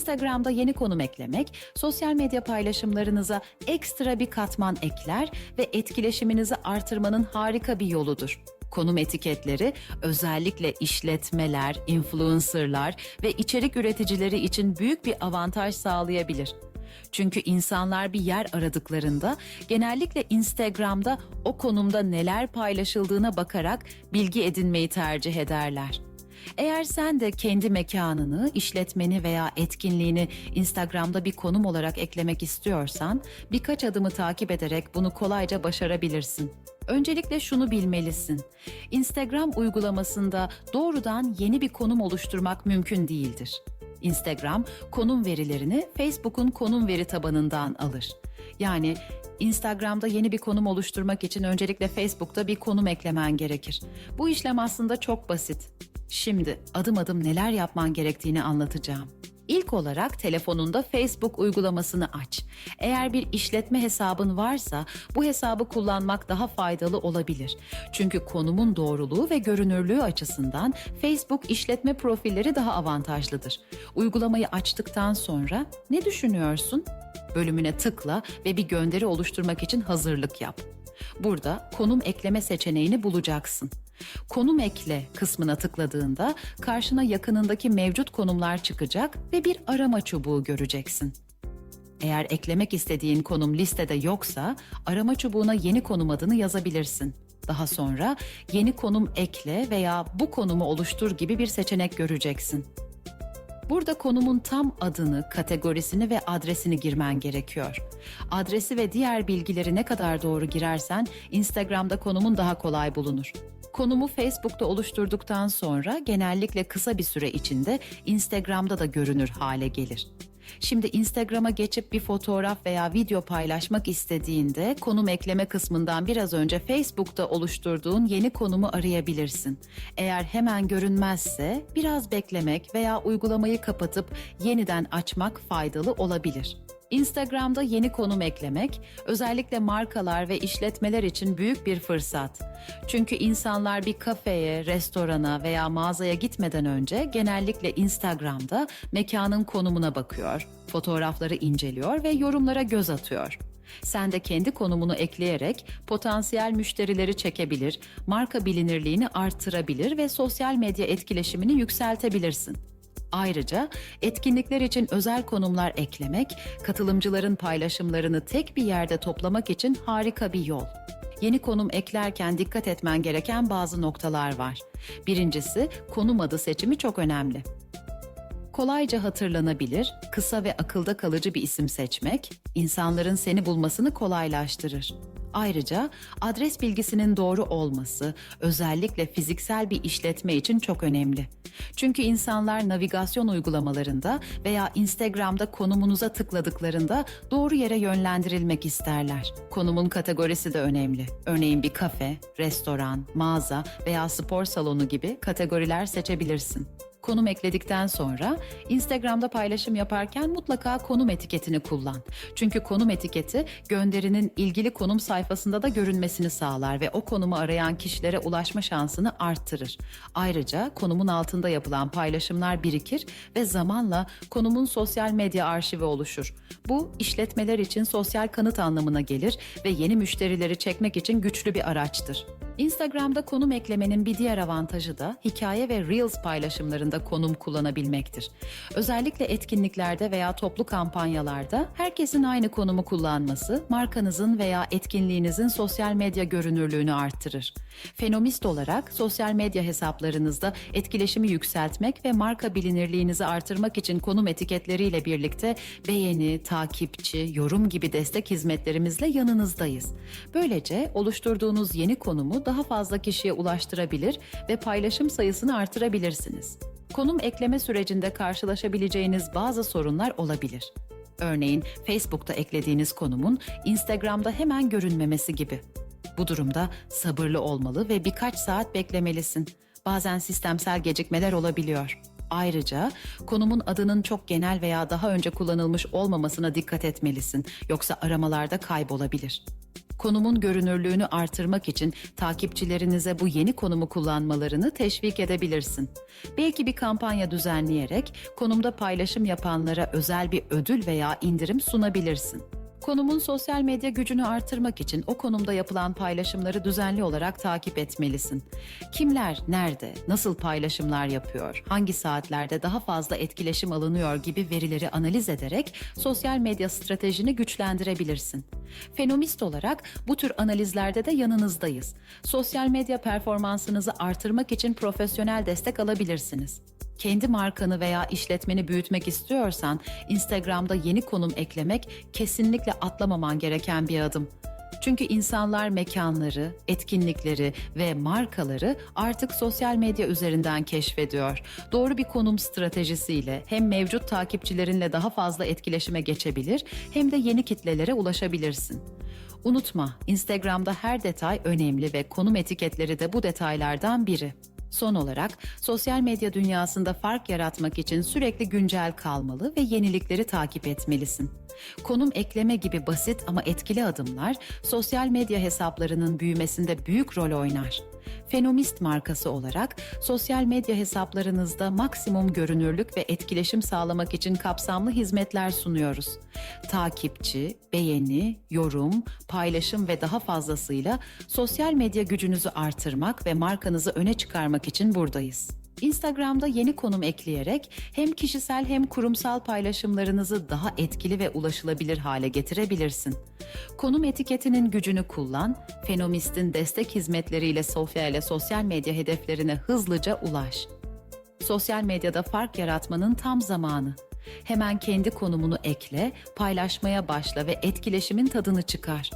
Instagram'da yeni konum eklemek, sosyal medya paylaşımlarınıza ekstra bir katman ekler ve etkileşiminizi artırmanın harika bir yoludur. Konum etiketleri özellikle işletmeler, influencerlar ve içerik üreticileri için büyük bir avantaj sağlayabilir. Çünkü insanlar bir yer aradıklarında genellikle Instagram'da o konumda neler paylaşıldığına bakarak bilgi edinmeyi tercih ederler. Eğer sen de kendi mekanını, işletmeni veya etkinliğini Instagram'da bir konum olarak eklemek istiyorsan, birkaç adımı takip ederek bunu kolayca başarabilirsin. Öncelikle şunu bilmelisin. Instagram uygulamasında doğrudan yeni bir konum oluşturmak mümkün değildir. Instagram konum verilerini Facebook'un konum veri tabanından alır. Yani Instagram'da yeni bir konum oluşturmak için öncelikle Facebook'ta bir konum eklemen gerekir. Bu işlem aslında çok basit. Şimdi adım adım neler yapman gerektiğini anlatacağım. İlk olarak telefonunda Facebook uygulamasını aç. Eğer bir işletme hesabın varsa bu hesabı kullanmak daha faydalı olabilir. Çünkü konumun doğruluğu ve görünürlüğü açısından Facebook işletme profilleri daha avantajlıdır. Uygulamayı açtıktan sonra ne düşünüyorsun? Bölümüne tıkla ve bir gönderi oluşturmak için hazırlık yap. Burada konum ekleme seçeneğini bulacaksın. Konum ekle kısmına tıkladığında karşına yakınındaki mevcut konumlar çıkacak ve bir arama çubuğu göreceksin. Eğer eklemek istediğin konum listede yoksa arama çubuğuna yeni konum adını yazabilirsin. Daha sonra yeni konum ekle veya bu konumu oluştur gibi bir seçenek göreceksin. Burada konumun tam adını, kategorisini ve adresini girmen gerekiyor. Adresi ve diğer bilgileri ne kadar doğru girersen Instagram'da konumun daha kolay bulunur. Konumu Facebook'ta oluşturduktan sonra genellikle kısa bir süre içinde Instagram'da da görünür hale gelir. Şimdi Instagram'a geçip bir fotoğraf veya video paylaşmak istediğinde konum ekleme kısmından biraz önce Facebook'ta oluşturduğun yeni konumu arayabilirsin. Eğer hemen görünmezse biraz beklemek veya uygulamayı kapatıp yeniden açmak faydalı olabilir. Instagram'da yeni konum eklemek özellikle markalar ve işletmeler için büyük bir fırsat. Çünkü insanlar bir kafeye, restorana veya mağazaya gitmeden önce genellikle Instagram'da mekanın konumuna bakıyor, fotoğrafları inceliyor ve yorumlara göz atıyor. Sen de kendi konumunu ekleyerek potansiyel müşterileri çekebilir, marka bilinirliğini artırabilir ve sosyal medya etkileşimini yükseltebilirsin. Ayrıca etkinlikler için özel konumlar eklemek, katılımcıların paylaşımlarını tek bir yerde toplamak için harika bir yol. Yeni konum eklerken dikkat etmen gereken bazı noktalar var. Birincisi, konum adı seçimi çok önemli. Kolayca hatırlanabilir, kısa ve akılda kalıcı bir isim seçmek, insanların seni bulmasını kolaylaştırır. Ayrıca adres bilgisinin doğru olması özellikle fiziksel bir işletme için çok önemli. Çünkü insanlar navigasyon uygulamalarında veya Instagram'da konumunuza tıkladıklarında doğru yere yönlendirilmek isterler. Konumun kategorisi de önemli. Örneğin bir kafe, restoran, mağaza veya spor salonu gibi kategoriler seçebilirsin. Konum ekledikten sonra Instagram'da paylaşım yaparken mutlaka konum etiketini kullan. Çünkü konum etiketi gönderinin ilgili konum sayfasında da görünmesini sağlar ve o konumu arayan kişilere ulaşma şansını arttırır. Ayrıca konumun altında yapılan paylaşımlar birikir ve zamanla konumun sosyal medya arşivi oluşur. Bu işletmeler için sosyal kanıt anlamına gelir ve yeni müşterileri çekmek için güçlü bir araçtır. Instagram'da konum eklemenin bir diğer avantajı da hikaye ve Reels paylaşımlarında konum kullanabilmektir. Özellikle etkinliklerde veya toplu kampanyalarda herkesin aynı konumu kullanması markanızın veya etkinliğinizin sosyal medya görünürlüğünü arttırır. Fenomist olarak sosyal medya hesaplarınızda etkileşimi yükseltmek ve marka bilinirliğinizi artırmak için konum etiketleriyle birlikte beğeni, takipçi, yorum gibi destek hizmetlerimizle yanınızdayız. Böylece oluşturduğunuz yeni konumu daha fazla kişiye ulaştırabilir ve paylaşım sayısını artırabilirsiniz. Konum ekleme sürecinde karşılaşabileceğiniz bazı sorunlar olabilir. Örneğin Facebook'ta eklediğiniz konumun Instagram'da hemen görünmemesi gibi. Bu durumda sabırlı olmalı ve birkaç saat beklemelisin. Bazen sistemsel gecikmeler olabiliyor. Ayrıca konumun adının çok genel veya daha önce kullanılmış olmamasına dikkat etmelisin. Yoksa aramalarda kaybolabilir. Konumun görünürlüğünü artırmak için takipçilerinize bu yeni konumu kullanmalarını teşvik edebilirsin. Belki bir kampanya düzenleyerek konumda paylaşım yapanlara özel bir ödül veya indirim sunabilirsin. Konumun sosyal medya gücünü artırmak için o konumda yapılan paylaşımları düzenli olarak takip etmelisin. Kimler, nerede, nasıl paylaşımlar yapıyor, hangi saatlerde daha fazla etkileşim alınıyor gibi verileri analiz ederek sosyal medya stratejini güçlendirebilirsin. Fenomist olarak bu tür analizlerde de yanınızdayız. Sosyal medya performansınızı artırmak için profesyonel destek alabilirsiniz. Kendi markanı veya işletmeni büyütmek istiyorsan Instagram'da yeni konum eklemek kesinlikle atlamaman gereken bir adım. Çünkü insanlar mekanları, etkinlikleri ve markaları artık sosyal medya üzerinden keşfediyor. Doğru bir konum stratejisiyle hem mevcut takipçilerinle daha fazla etkileşime geçebilir hem de yeni kitlelere ulaşabilirsin. Unutma, Instagram'da her detay önemli ve konum etiketleri de bu detaylardan biri. Son olarak sosyal medya dünyasında fark yaratmak için sürekli güncel kalmalı ve yenilikleri takip etmelisin. Konum ekleme gibi basit ama etkili adımlar sosyal medya hesaplarının büyümesinde büyük rol oynar. Fenomist markası olarak sosyal medya hesaplarınızda maksimum görünürlük ve etkileşim sağlamak için kapsamlı hizmetler sunuyoruz. Takipçi, beğeni, yorum, paylaşım ve daha fazlasıyla sosyal medya gücünüzü artırmak ve markanızı öne çıkarmak için buradayız. Instagram'da yeni konum ekleyerek hem kişisel hem kurumsal paylaşımlarınızı daha etkili ve ulaşılabilir hale getirebilirsin. Konum etiketinin gücünü kullan, Fenomist'in destek hizmetleriyle Sofya ile sosyal medya hedeflerine hızlıca ulaş. Sosyal medyada fark yaratmanın tam zamanı. Hemen kendi konumunu ekle, paylaşmaya başla ve etkileşimin tadını çıkar.